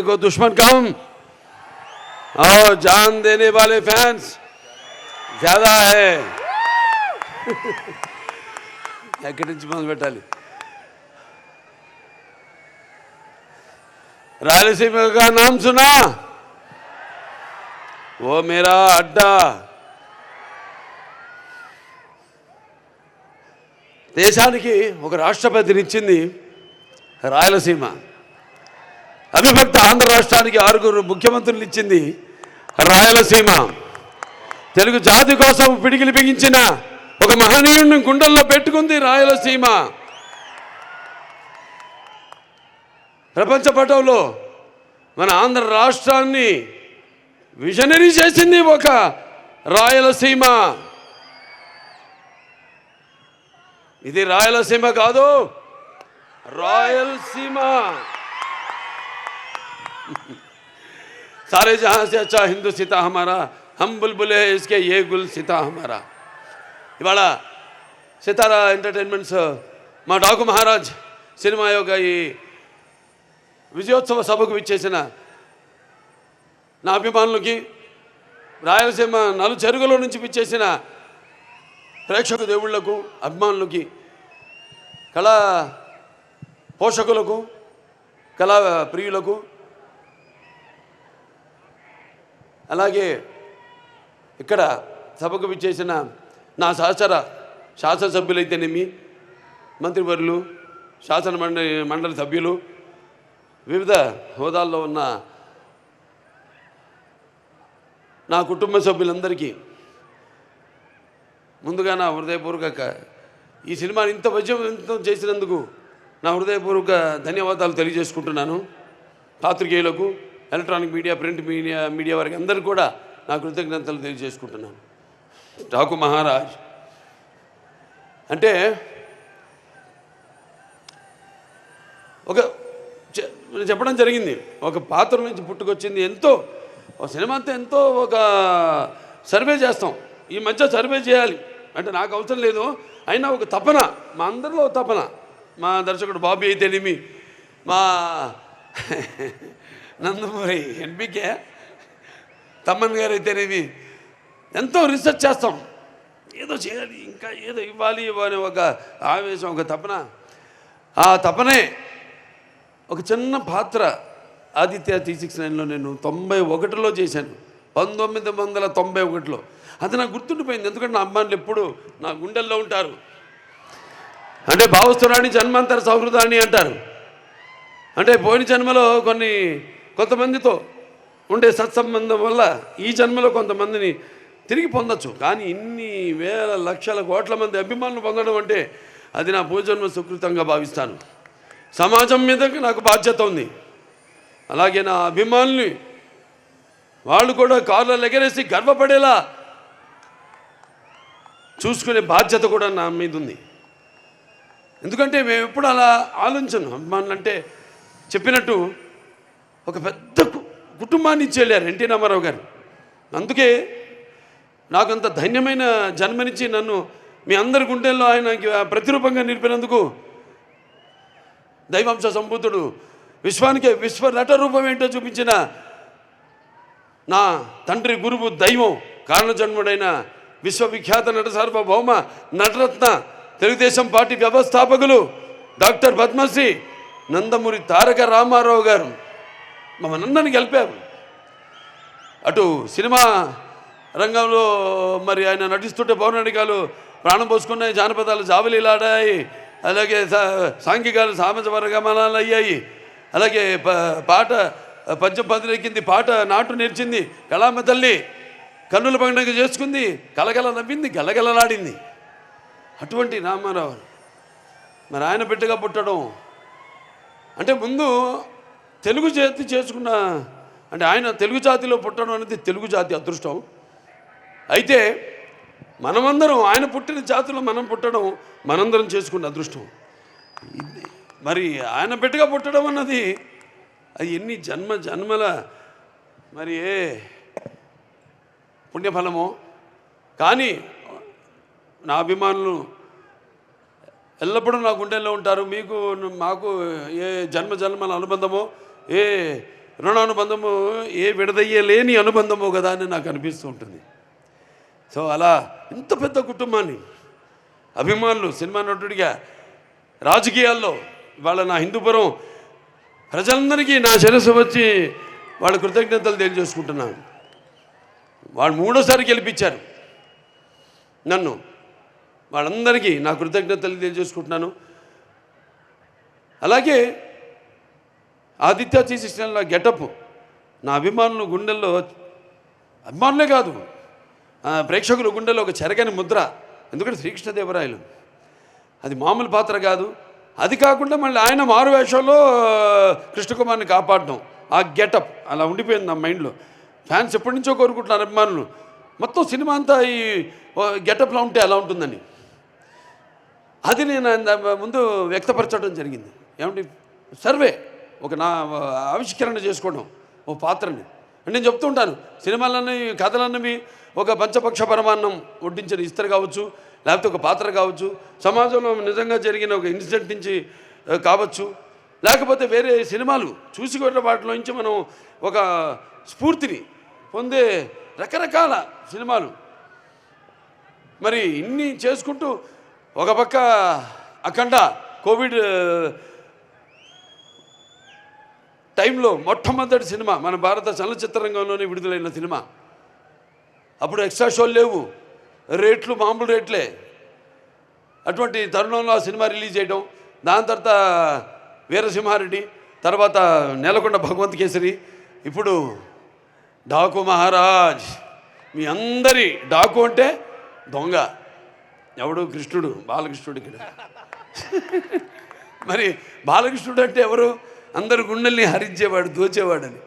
मेरे को दुश्मन कम और जान देने वाले फैंस ज्यादा है ఎక్కడి నుంచి మొదలు పెట్టాలి रायलसीमा का नाम सुना वो मेरा अड्डा దేశానికి ఒక రాష్ట్రపతినిచ్చింది రాయలసీమ అవిభక్త ఆంధ్ర రాష్ట్రానికి ఆరుగురు ముఖ్యమంత్రులు ఇచ్చింది రాయలసీమ. తెలుగు జాతి కోసం పిడికిలు బిగించిన ఒక మహనీయుడిని గుండెల్లో పెట్టుకుంది రాయలసీమ. ప్రపంచ పటంలో మన ఆంధ్ర రాష్ట్రాన్ని విజనరీ చేసింది ఒక రాయలసీమ. ఇది రాయలసీమ కాదు రాయలసీమ. सारे जहां से अच्छा हिंदू सीता हमारा हम बुलबुल है इसके ये गुल सीता हमारा ఇవాళ సితారా ఎంటర్టైన్మెంట్స్ మా డాకు మహారాజ్ సినిమా యొక్క ఈ విజయోత్సవ సభకు విచ్చేసిన నా అభిమానులకి రాయలసీమ నలు చెరుగులో నుంచి విచ్చేసిన ప్రేక్షక దేవుళ్లకు అభిమానులకి కళా పోషకులకు కళా ప్రియులకు అలాగే ఇక్కడ సభకు విచ్చేసిన నా సహచర శాసనసభ్యులైతేనేమి? మంత్రివర్యులు శాసన మండలి మండలి సభ్యులు వివిధ హోదాల్లో ఉన్న నా కుటుంబ సభ్యులందరికీ ముందుగా నా హృదయపూర్వక ఈ సినిమాని ఇంత విజయవంతం చేసినందుకు నా హృదయపూర్వక ధన్యవాదాలు తెలియజేసుకుంటున్నాను. పాత్రికేయులకు electronic media print media media వారికి అందరికీ కూడా నా కృతజ్ఞతలు తెలియజేసుకుంటున్నాను. ఠాకు మహారాజ్ అంటే ఒక చెప్పడం జరిగింది. ఒక పాత్ర నుంచి పుట్టుకొచ్చింది ఎంతో ఒక సినిమా అంతా ఎంతో ఒక సర్వే చేస్తాం. ఈ మధ్య సర్వే చేయాలి. అంటే నాకు అవసరం లేదు. అయినా ఒక తపన మా అందరిలో ఒక తపన. మా దర్శకుడు బాబీ అయితేనేమి మా నందమూరి ఎన్పికే తమ్మన్ గారు అయితేనేమి ఎంతో రీసెర్చ్ చేస్తాం. ఏదో చేయాలి ఇంకా ఏదో ఇవ్వాలి అనే ఒక ఆవేశం ఒక తపన. ఆ తపనే ఒక చిన్న పాత్ర ఆదిత్య టీ సిక్స్ నైన్లో నేను తొంభై ఒకటిలో చేశాను. పంతొమ్మిది వందల తొంభై ఒకటిలో. అది నాకు గుర్తుండిపోయింది ఎందుకంటే నా అమ్మాయిలు ఎప్పుడు నా గుండెల్లో ఉంటారు. అంటే భావస్తురాణి జన్మాంతర సౌహృదాన్ని అంటారు. అంటే పోయిన జన్మలో కొన్ని కొంతమందితో ఉండే సత్సంబంధం వల్ల ఈ జన్మలో కొంతమందిని తిరిగి పొందొచ్చు. కానీ ఇన్ని వేల లక్షల కోట్ల మంది అభిమానులు పొందడం అంటే అది నా పూజన్మ సుకృతంగా భావిస్తాను. సమాజం మీద నాకు బాధ్యత ఉంది. అలాగే నా అభిమానుల్ని వాళ్ళు కూడా కార్లలో ఎగరేసి గర్వపడేలా చూసుకునే బాధ్యత కూడా నా మీద ఉంది. ఎందుకంటే మేము ఎప్పుడు అలా ఆలోచించను. అభిమానులు అంటే చెప్పినట్టు ఒక పెద్ద కుటుంబాన్ని ఇచ్చి వెళ్ళారు ఎన్టీ రామారావు గారు. అందుకే నాకు అంత ధన్యమైన జన్మనిచ్చి నన్ను మీ అందరి గుండెల్లో ఆయనకి ప్రతిరూపంగా నిలిపినందుకు దైవాంశ సంభూతుడు విశ్వానికి విశ్వ నట రూపం ఏంటో చూపించిన నా తండ్రి గురువు దైవం కారణజన్ముడైన విశ్వవిఖ్యాత నట సార్వభౌమ నటరత్న తెలుగుదేశం పార్టీ వ్యవస్థాపకులు డాక్టర్ పద్మశ్రీ నందమూరి తారక రామారావు గారు. మమ్మల్ని గెలిపారు. అటు సినిమా రంగంలో మరి ఆయన నటిస్తుంటే పౌరాణికాలు ప్రాణం పోసుకున్నాయి జానపదాలు జాబలీలాడాయి అలాగే సా- సాంఘికాలు సామాజ వర్గమనాలు అయ్యాయి అలాగే ప పాట పద్యం పదిరెక్కింది పాట నాటు నేర్చింది కళామ తల్లి కన్నుల పండుగ చేసుకుంది కలగల నవ్వింది గలగలలాడింది. అటువంటి రామారావు. మరి ఆయన బిడ్డగా పుట్టడం. అంటే ముందు తెలుగు జాతి చేసుకున్న అంటే ఆయన తెలుగు జాతిలో పుట్టడం అనేది తెలుగు జాతి అదృష్టం. అయితే మనమందరం ఆయన పుట్టిన జాతిలో మనం పుట్టడం మనందరం చేసుకున్న అదృష్టం. ఇది మరి ఆయన బిడ్డగా పుట్టడం అన్నది అది ఎన్ని జన్మ జన్మల మరి ఏ పుణ్యఫలమో. కానీ నా అభిమానులు ఎల్లప్పుడూ నా గుండెల్లో ఉంటారు మీకు మాకు ఏ జన్మ జన్మల అనుబంధమో ఏ రుణానుబంధము ఏ విడదయ్యలేని అనుబంధమో కదా అని నాకు అనిపిస్తూ ఉంటుంది. సో అలా ఇంత పెద్ద కుటుంబాన్ని అభిమానులు సినిమా నటుడిగా రాజకీయాల్లో వాళ్ళ నా హిందూపురం ప్రజలందరికీ నా శిరస్సు వచ్చి వాళ్ళ కృతజ్ఞతలు తెలియజేసుకుంటున్నాను వాళ్ళు మూడోసారి గెలిపించారు. నన్ను వాళ్ళందరికీ నా కృతజ్ఞతలు తెలియజేసుకుంటున్నాను. అలాగే ఆదిత్య తీసిన గెటప్ నా అభిమానులు గుండెల్లో అభిమానులే కాదు ప్రేక్షకుల గుండెల్లో ఒక చెరగని ముద్ర. ఎందుకంటే శ్రీకృష్ణదేవరాయలు. అది మామూలు పాత్ర కాదు. అది కాకుండా మళ్ళీ ఆయన మారు వేషంలో కృష్ణకుమార్ని కాపాడడం ఆ గెటప్ అలా ఉండిపోయింది నా మైండ్లో. ఫ్యాన్స్ ఎప్పటి నుంచో కోరుకుంటున్నారు అభిమానులు. మొత్తం సినిమా అంతా ఈ గెటప్లో ఉంటే ఎలా ఉంటుందని. అది నేను ముందు వ్యక్తపరచడం జరిగింది. ఏమంటే సర్వే. ఒక నా ఆవిష్కరణ చేసుకోవడం ఓ పాత్రని. నేను చెప్తూ ఉంటాను సినిమాలన్నీ కథలన్నవి ఒక పంచపక్ష పరమాన్నం వడ్డించిన ఇస్తరు కావచ్చు లేకపోతే ఒక పాత్ర కావచ్చు సమాజంలో నిజంగా జరిగిన ఒక ఇన్సిడెంట్ నుంచి కావచ్చు. లేకపోతే వేరే సినిమాలు చూసి కొట్టిన వాటిలో నుంచి మనం ఒక స్ఫూర్తిని పొందే రకరకాల సినిమాలు. మరి ఇన్ని చేసుకుంటూ ఒక పక్క అఖండ కోవిడ్ టైంలో మొట్టమొదటి సినిమా మన భారత చలనచిత్ర రంగంలోనే విడుదలైన సినిమా. అప్పుడు ఎక్స్ట్రా షోలు లేవు. రేట్లు మామూలు రేట్లే. అటువంటి తరుణంలో ఆ సినిమా రిలీజ్ చేయడం దాని తర్వాత వీరసింహారెడ్డి తర్వాత నెలకొండ భగవంత్ కేసరి ఇప్పుడు డాకు మహారాజ్. మీ అందరి డాకు అంటే దొంగ. ఎవడు? కృష్ణుడు. బాలకృష్ణుడు ఇక్కడ. మరి బాలకృష్ణుడు అంటే ఎవరు? అందరు గుండెల్ని హరించేవాడు దోచేవాడని.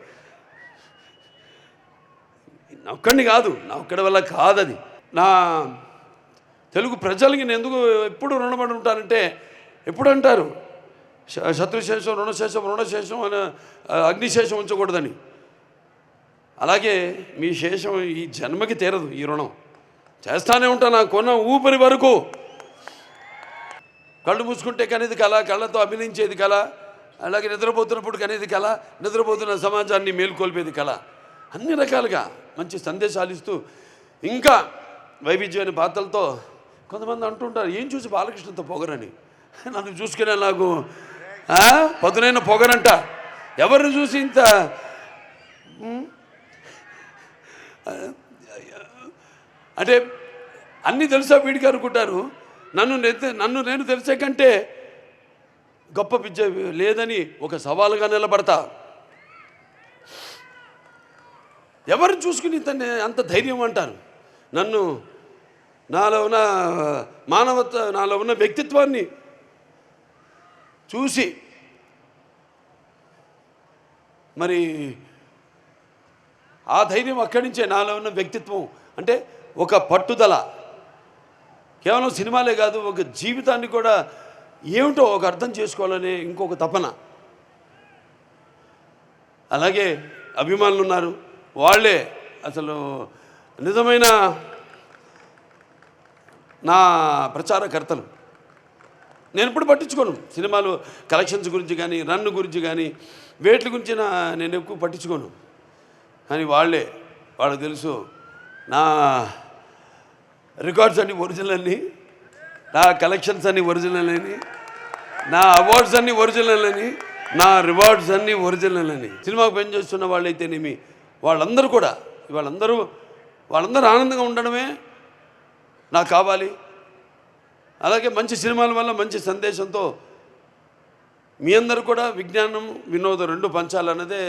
నా ఒక్కడిని కాదు నా ఒక్కడి వల్ల కాదది. నా తెలుగు ప్రజలకి నేను ఎందుకు ఎప్పుడు రుణపడి ఉంటానంటే ఎప్పుడు అంటారు శత్రుశేషం రుణశేషం రుణశేషం అని అగ్నిశేషం ఉంచకూడదని. అలాగే మీ శేషం ఈ జన్మకి తీరదు ఈ రుణం. చేస్తానే ఉంటాను నా కొన్న ఊపిరి వరకు. కళ్ళు మూసుకుంటే కనేది కళ కళ్ళతో అభినయించేది కళ. అలాగే నిద్రపోతున్నప్పుడు కనేది కళ నిద్రపోతున్న సమాజాన్ని మేల్కొల్పేది కళ. అన్ని రకాలుగా మంచి సందేశాలు ఇస్తూ ఇంకా వైవిధ్యమైన పాత్రలతో కొంతమంది అంటుంటారు ఏం చూసి బాలకృష్ణతో పొగరని? నన్ను చూసుకునే నాకు పదునైన పొగరంట. ఎవరిని చూసి ఇంత అంటే అన్నీ తెలుసా వీడికి అనుకుంటారు? నన్ను నన్ను నేను తెలిసే కంటే గొప్ప విద్య లేదని ఒక సవాలుగా నిలబడతా. ఎవరిని చూసుకుని తన్ని అంత ధైర్యం అంటారు? నన్ను నాలో ఉన్న మానవత నాలో ఉన్న వ్యక్తిత్వాన్ని చూసి మరి ఆ ధైర్యం అక్కడి నుంచే నాలో ఉన్న వ్యక్తిత్వం అంటే ఒక పట్టుదల. కేవలం సినిమాలే కాదు ఒక జీవితాన్ని కూడా ఏమిటో ఒక అర్థం చేసుకోవాలనే ఇంకొక తపన. అలాగే అభిమానులు ఉన్నారు వాళ్ళే అసలు నిజమైన నా ప్రచారకర్తలు. నేను ఎప్పుడు పట్టించుకోను. సినిమాలు కలెక్షన్స్ గురించి కానీ రన్ గురించి కానీ వేట్ల గురించి నా నేను ఎక్కువ పట్టించుకోను. కానీ వాళ్ళే వాళ్ళకి తెలుసు నా రికార్డ్స్ అన్ని ఒరిజినల్ అన్నీ. నా కలెక్షన్స్ అన్ని ఒరిజినల్ అని నా అవార్డ్స్ అన్ని ఒరిజినల్ అని నా రివార్డ్స్ అన్ని ఒరిజినల్ అని సినిమాకు పనిచేస్తున్న వాళ్ళైతేనేమి వాళ్ళందరూ కూడా వాళ్ళందరూ వాళ్ళందరూ ఆనందంగా ఉండడమే నాకు కావాలి. అలాగే మంచి సినిమాల వల్ల మంచి సందేశంతో మీ అందరూ కూడా విజ్ఞానం వినోదం రెండు పంచాలన్నదే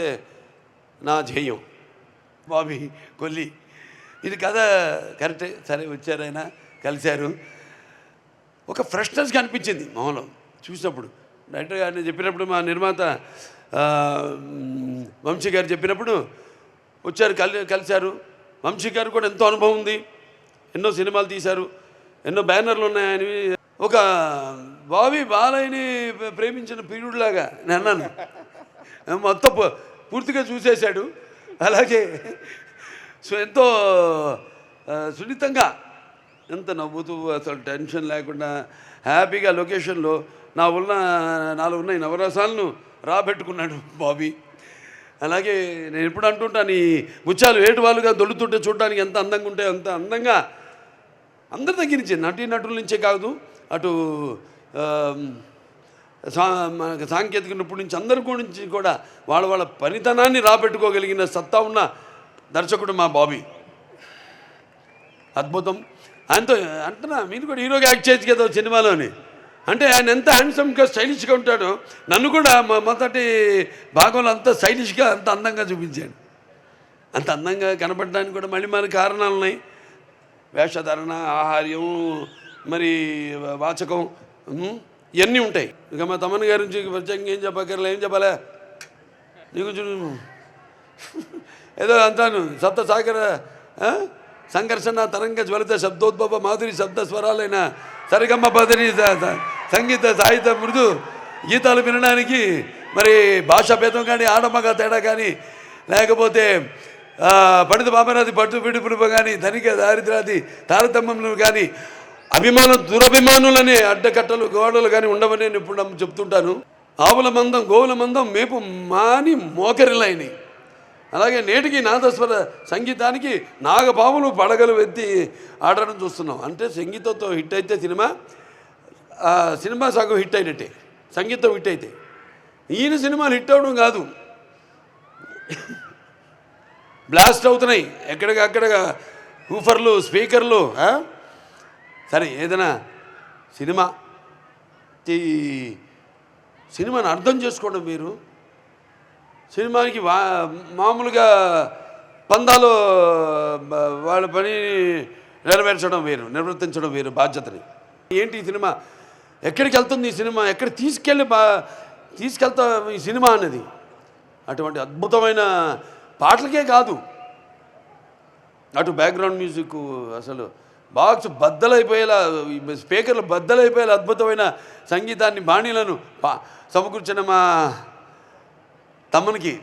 నా ధ్యేయం. బాబీ కొల్లి. ఇది కథ కరెక్టే. సరే వచ్చారైనా కలిశారు. ఒక ఫ్రెష్నెస్ కనిపించింది మొహంలో చూసినప్పుడు. డైరెక్టర్ గారిని చెప్పినప్పుడు మా నిర్మాత వంశీ గారు చెప్పినప్పుడు వచ్చారు కలి కలిశారు. వంశీ గారు కూడా ఎంతో అనుభవం ఉంది. ఎన్నో సినిమాలు తీశారు. ఎన్నో బ్యానర్లు ఉన్నాయని ఒక బావి బాలయ్యని ప్రేమించిన పీరుడిలాగా నేను అన్నాను. మొత్తం పూర్తిగా చూసేశాడు. అలాగే సో ఎంతో సున్నితంగా ఎంత నవ్వుతూ అసలు టెన్షన్ లేకుండా హ్యాపీగా లొకేషన్లో నా ఉన్న నాలుగు ఉన్న ఈ నవరసాలను రాబెట్టుకున్నాడు బాబీ. అలాగే నేను ఎప్పుడు అంటుంటాను ఈ ముత్యాలు ఏటువాలుగా దొల్లుతుంటే చూడడానికి ఎంత అందంగా ఉంటే అంత అందంగా. అందరి దగ్గర నుంచి నటీ నటుల నుంచే కాదు అటు సా మనకు సాంకేతిక నిపుణుల నుంచి అందరి గురించి కూడా వాళ్ళ వాళ్ళ పనితనాన్ని రాబెట్టుకోగలిగిన సత్తా ఉన్న దర్శకుడు మా బాబీ. అద్భుతం. ఆయనతో అంటున్నా మీరు కూడా హీరోగా యాక్ట్ చేయొచ్చు కదా సినిమాలోని. అంటే ఆయన ఎంత హ్యాండ్సమ్గా స్టైలిష్గా ఉంటాడో నన్ను కూడా మా మొదటి భాగంలో అంత స్టైలిష్గా అంత అందంగా చూపించాడు. అంత అందంగా కనపడడానికి కూడా మళ్ళీ మన కారణాలు ఉన్నాయి వేషధారణ ఆహార్యం మరి వాచకం ఇవన్నీ ఉంటాయి. ఇక మా తమ్మన్ గారి నుంచి ప్రత్యేకంగా ఏం చెప్పక్కర్లే ఏం చెప్పాలే? నీకు ఏదో అంటాను. సప్త సాగర సంఘర్షణ తరంగ జ్వలిత శబ్దోద్భవ మాధురి శబ్ద స్వరాలైన సరిగమ్మ బదిరి సంగీత సాహిత్య మృదు గీతాలు వినడానికి మరి భాషా భేదం కానీ ఆడమగ తేడా కానీ లేకపోతే పండిత బామరాది పట్టు విడుపుడుప కానీ ధనిక దారిద్రాది తారతమ్యములు కానీ అభిమానం దురభిమానులనే అడ్డకట్టలు గోడలు కానీ ఉండవని నేను ఇప్పుడు చెప్తుంటాను. ఆవుల మందం గోవుల మందం మేపు మాని మోకరిలైనవి అలాగే నేటికి నాదస్వర సంగీతానికి నాగబాబులు పడగలు ఎత్తి ఆడడం చూస్తున్నాం. అంటే సంగీతంతో హిట్ అయితే సినిమా సినిమా సగం హిట్ అయినట్టే. సంగీతం హిట్ అయితే. ఈయన సినిమాలు హిట్ అవడం కాదు. బ్లాస్ట్ అవుతున్నాయి. ఎక్కడికక్కడగా హూఫర్లు స్పీకర్లు సరే ఏదైనా సినిమా. సినిమాను అర్థం చేసుకోవడం మీరు. సినిమాకి వా మామూలుగా పందాలు వాళ్ళ పని నెరవేర్చడం వేరు నిర్వర్తించడం వేరు బాధ్యతని. ఏంటి ఈ సినిమా? ఎక్కడికి వెళ్తుంది ఈ సినిమా? ఎక్కడ తీసుకెళ్ళి బా తీసుకెళ్తా ఈ సినిమా అనేది అటువంటి అద్భుతమైన పాటలకే కాదు. అటు బ్యాక్గ్రౌండ్ మ్యూజిక్ అసలు బాక్స్ బద్దలైపోయేలా ఈ స్పీకర్లు బద్దలైపోయేలా అద్భుతమైన సంగీతాన్ని బాణీలను సమకూర్చిన మా తమ్మునికి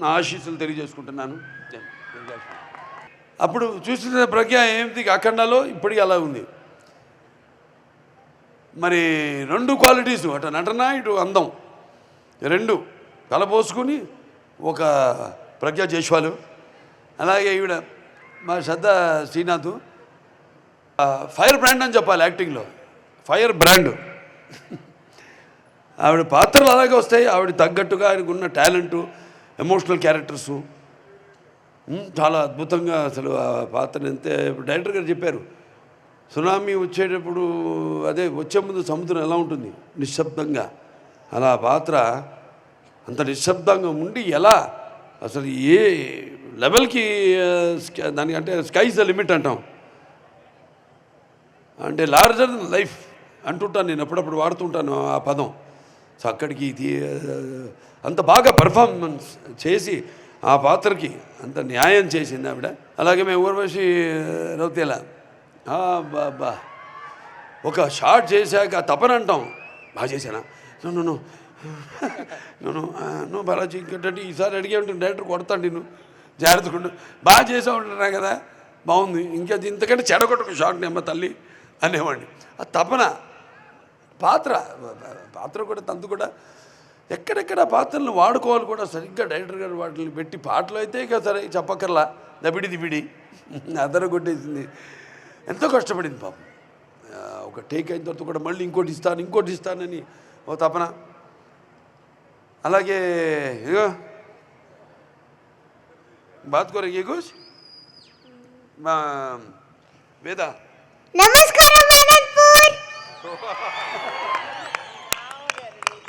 నా ఆశీస్సులు తెలియజేసుకుంటున్నాను. అప్పుడు చూసిన ప్రజ్ఞ ఏమిటి? అఖండలో ఇప్పటికీ అలా ఉంది. మరి రెండు క్వాలిటీస్ అటు నటన ఇటు అందం. రెండు కలపోసుకుని ఒక ప్రజ్ఞ జైస్వాలు అలాగే ఈవిడ మా శ్రద్ధ శ్రీనాథ్. ఫైర్ బ్రాండ్ అని చెప్పాలి యాక్టింగ్లో. Fire brand. ఆవిడ పాత్రలు అలాగే వస్తాయి. ఆవిడ తగ్గట్టుగా ఆయనకు ఉన్న టాలెంటు ఎమోషనల్ క్యారెక్టర్సు. చాలా అద్భుతంగా అసలు ఆ పాత్ర అంతే ఇప్పుడు డైరెక్టర్ గారు చెప్పారు సునామీ వచ్చేటప్పుడు అదే వచ్చే ముందు సముద్రం ఎలా ఉంటుంది? నిశ్శబ్దంగా. అలా ఆ పాత్ర అంత నిశ్శబ్దంగా ఉండి ఎలా? అసలు ఏ లెవెల్కి దానికంటే స్కైస్ ద లిమిట్ అంటాం. అంటే లార్జర్ లైఫ్ అంటుంటాను నేను అప్పుడప్పుడు వాడుతుంటాను ఆ పదం. సో అక్కడికి తీ అంత బాగా పర్ఫార్మెన్స్ చేసి ఆ పాత్రకి అంత న్యాయం చేసింది ఆవిడ. అలాగే మేము ఊర్వశి రౌతేల. బాబా ఒక షార్ట్ చేశాక తపన అంటాం. బాగా చేశానా? నువ్వు నువ్వు నువ్వు నువ్వు బాలాజీ ఇంకేంటంటే ఈసారి అడిగే ఉంటుంది డైరెక్టర్ కొడతాండి నేను జాగ్రత్తగా బాగా చేసా ఉంటున్నా కదా. బాగుంది. ఇంకా ఇంతకంటే చెడగొట్టకు షార్ట్ నేమ్మ తల్లి అనేవాడిని. ఆ తపన పాత్ర పాత్ర కూడా తంతు కూడా ఎక్కడెక్కడ పాత్రలను వాడుకోవాలి కూడా సరిగ్గా డైరెక్టర్ గారు వాటిని పెట్టి పాటలు అయితే ఇక సరే చెప్పక్కర్లా. దబిడి దిబిడి అదర కొట్టేసింది. ఎంతో కష్టపడింది పాపం. ఒక టేక్ అయిన తర్వాత కూడా మళ్ళీ ఇంకోటి ఇస్తాను ఇంకోటి ఇస్తానని ఓ తపన. అలాగే ఇగో బాత్ కోరే ఏ మా వేద. నమస్కారం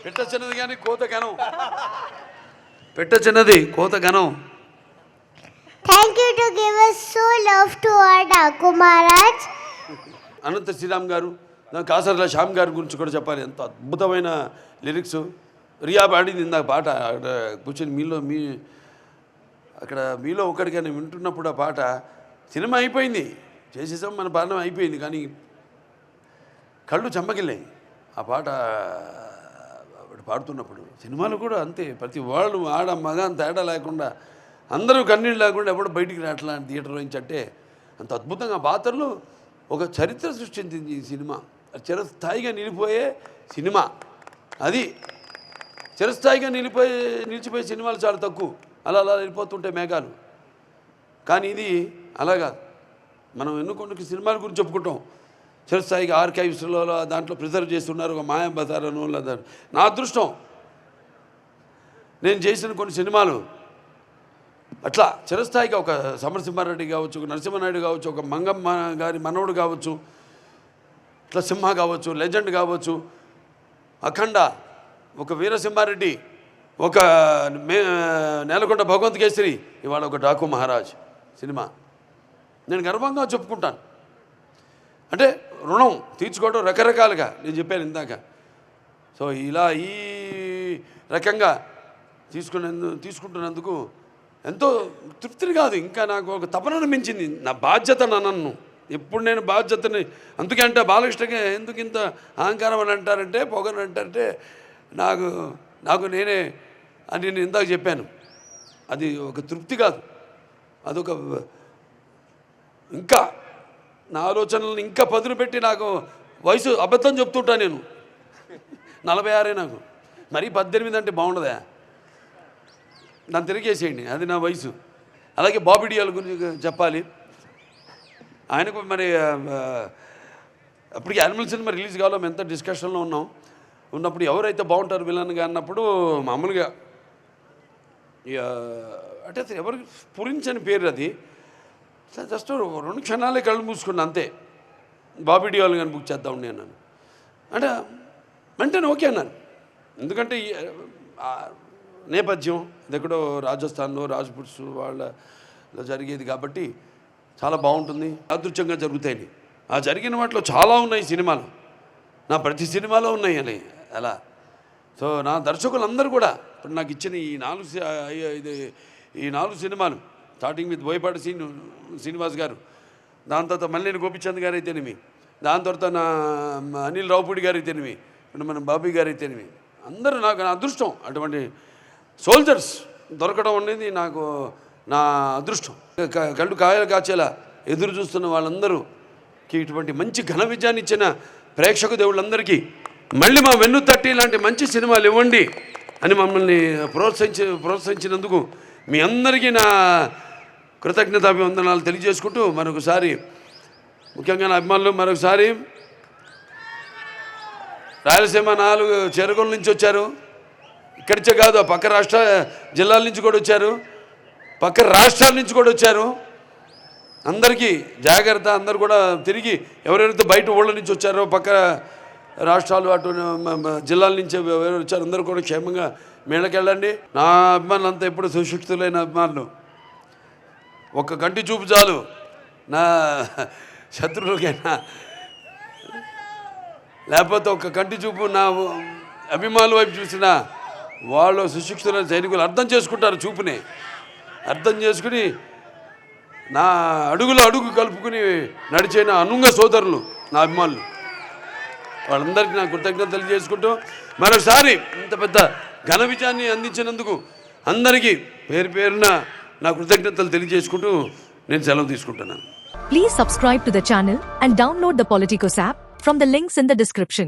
పెట్ట చిన్నది కానీ కోత ఘనం. పెట్ట చిన్నది కోత ఘనం. Thank you to give us so love to our Daku Maharaj. Anantha Sriram garu Kasarla Shyam గారి గురించి కూడా చెప్పాలి. ఎంత అద్భుతమైన లిరిక్స్ రియా పాడింది ఇందాక పాట అక్కడ కూర్చొని మీలో మీ అక్కడ మీలో ఒకటిగా వింటున్నప్పుడు ఆ పాట సినిమా అయిపోయింది. చేసేసాం మన పాలన అయిపోయింది. కానీ కళ్ళు చెమ్మకిల్లాయి ఆ పాట పాడుతున్నప్పుడు సినిమాలు కూడా అంతే. ప్రతి వాళ్ళు ఆడ మగ తేడా లేకుండా అందరూ కన్నీళ్ళు లేకుండా ఎప్పుడు బయటికి రావట్లా థియేటర్ నుంచి అంటే అంత అద్భుతంగా పాత్రలు ఒక చరిత్ర సృష్టించింది ఈ సినిమా. చిరస్థాయిగా నిలిపోయే సినిమా. అది చిరస్థాయిగా నిలిపోయే నిలిచిపోయే సినిమాలు చాలా తక్కువ. అలా అలా వెళ్ళిపోతుంటే మేఘాలు. కానీ ఇది అలా కాదు. మనం ఎన్నుకొండకి సినిమాల గురించి చెప్పుకుంటాం. చిరస్థాయిగా ఆర్కైవ్స్లో దాంట్లో ప్రిజర్వ్ చేస్తున్నారు ఒక మాయం బజారను నా అదృష్టం నేను చేసిన కొన్ని సినిమాలు. అట్లా చిరస్థాయిగా ఒక సమరసింహారెడ్డి కావచ్చు ఒక నరసింహనాయుడు కావచ్చు ఒక మంగమ్మ గారి మనవడు కావచ్చు ఇట్లా సింహ కావచ్చు లెజెండ్ కావచ్చు అఖండ ఒక వీరసింహారెడ్డి ఒక మే నేలకొండ భగవంత్ కేసరి ఇవాళ ఒక డాకు మహారాజ్ సినిమా. నేను గర్వంగా చెప్పుకుంటాను. అంటే రుణం తీర్చుకోవడం రకరకాలుగా. నేను చెప్పాను ఇందాక. సో ఇలా ఈ రకంగా తీసుకునేందు తీసుకుంటున్నందుకు ఎంతో తృప్తిని కాదు. ఇంకా నాకు ఒక తపనను మించింది నా బాధ్యత నన్ను. ఎప్పుడు నేను బాధ్యతని అందుకే అంటే బాలకృష్ణకి ఎందుకు ఇంత అహంకారం అని అంటారంటే పొగను అంటారంటే నాకు నాకు నేనే అని నేను ఇందాక చెప్పాను. అది ఒక తృప్తి కాదు. అదొక ఇంకా నా ఆలోచనలను ఇంకా పదును పెట్టి నాకు వయసు అబద్ధం చెప్తుంటా నేను. నలభై ఆరే నాకు. మరీ పద్దెనిమిది అంటే బాగుండదా? నన్ను తిరిగేసేయండి అది నా వయసు. అలాగే బాబిడియాల గురించి చెప్పాలి. ఆయనకు మరి అప్పటికి యానిమల్ సినిమా రిలీజ్ కావాలో మేము ఎంత డిస్కషన్లో ఉన్నాం. ఉన్నప్పుడు ఎవరైతే బాగుంటారు విలన్గా అన్నప్పుడు మామూలుగా అంటే ఎవరికి పురించని పేరు అది. జస్ట్ రెండు క్షణాలే కళ్ళు మూసుకున్నా అంతే. బాబీ డియోల్ కానీ బుక్ చేద్దాం నేను అన్నాను. అంటే వెంటనే ఓకే అన్నాను. ఎందుకంటే నేపథ్యం ఇది ఎక్కడో రాజస్థాన్లో రాజ్పుట్స్ వాళ్ళ జరిగేది కాబట్టి చాలా బాగుంటుంది అదృశ్యంగా జరుగుతాయి ఆ జరిగిన వాటిలో చాలా ఉన్నాయి సినిమాలు. నా ప్రతి సినిమాలో ఉన్నాయి అని అలా. సో నా దర్శకులందరూ కూడా ఇప్పుడు నాకు ఇచ్చిన ఈ నాలుగు సి- ఇది ఈ నాలుగు సినిమాలు స్టార్టింగ్ విత్ బోయపాటి శ్రీను శ్రీనివాస్ గారు. దాని తర్వాత మల్లేని గోపిచంద్ గారు అయితేనేమి దాని తర్వాత నా అనిల్ రావుపూడి గారు అయితేనేమి ఇప్పుడు మన బాబీ గారు అయితేనేమి అందరూ నాకు నా అదృష్టం. అటువంటి సోల్జర్స్ దొరకడం అనేది నాకు నా అదృష్టం. కళ్ళు కాయలు కాచేలా ఎదురు చూస్తున్న వాళ్ళందరూకి ఇటువంటి మంచి ఘన విజయాన్ని ఇచ్చిన ప్రేక్షక దేవుళ్ళందరికీ మళ్ళీ మా వెన్ను తట్టి ఇలాంటి మంచి సినిమాలు ఇవ్వండి అని మమ్మల్ని ప్రోత్సహించి ప్రోత్సహించినందుకు మీ అందరికీ నా కృతజ్ఞతాభివందనాలు తెలియజేసుకుంటూ మరొకసారి ముఖ్యంగా నా అభిమానులు మరొకసారి రాయలసీమ నాలుగు చెరుగుల నుంచి వచ్చారు. ఇక్కడిచే కాదు పక్క రాష్ట్ర జిల్లాల నుంచి కూడా వచ్చారు. పక్క రాష్ట్రాల నుంచి కూడా వచ్చారు. అందరికీ జాగ్రత్త అందరు కూడా తిరిగి ఎవరెవరైతే బయట ఊళ్ళ నుంచి వచ్చారో పక్క రాష్ట్రాలు అటు జిల్లాల నుంచి ఎవరు వచ్చారో అందరూ కూడా క్షేమంగా మేళకెళ్ళండి నా అభిమానులు అంతా ఎప్పుడు సుశిక్షితులైన అభిమానులు. ఒక కంటి చూపు చాలు. నా శత్రువులకైనా. లేకపోతే ఒక కంటి చూపు నా అభిమానుల వైపు చూసినా వాళ్ళు సుశిక్షితులైన సైనికులు అర్థం చేసుకుంటారు చూపుని. అర్థం చేసుకుని నా అడుగులో అడుగు కలుపుకుని నడిచే నా అనుంగ సోదరులు నా అభిమానులు. వాళ్ళందరికీ నా కృతజ్ఞతలు తెలియజేసుకుంటూ మరోసారి ఇంత పెద్ద ఘన విజయాన్ని అందించినందుకు అందరికీ పేరు పేరున నా కృతజ్ఞతలు తెలియజేసుకుంటూ నేను సెలవు తీసుకుంటున్నాను Please subscribe to the channel and download the Politicos app from the links in the description.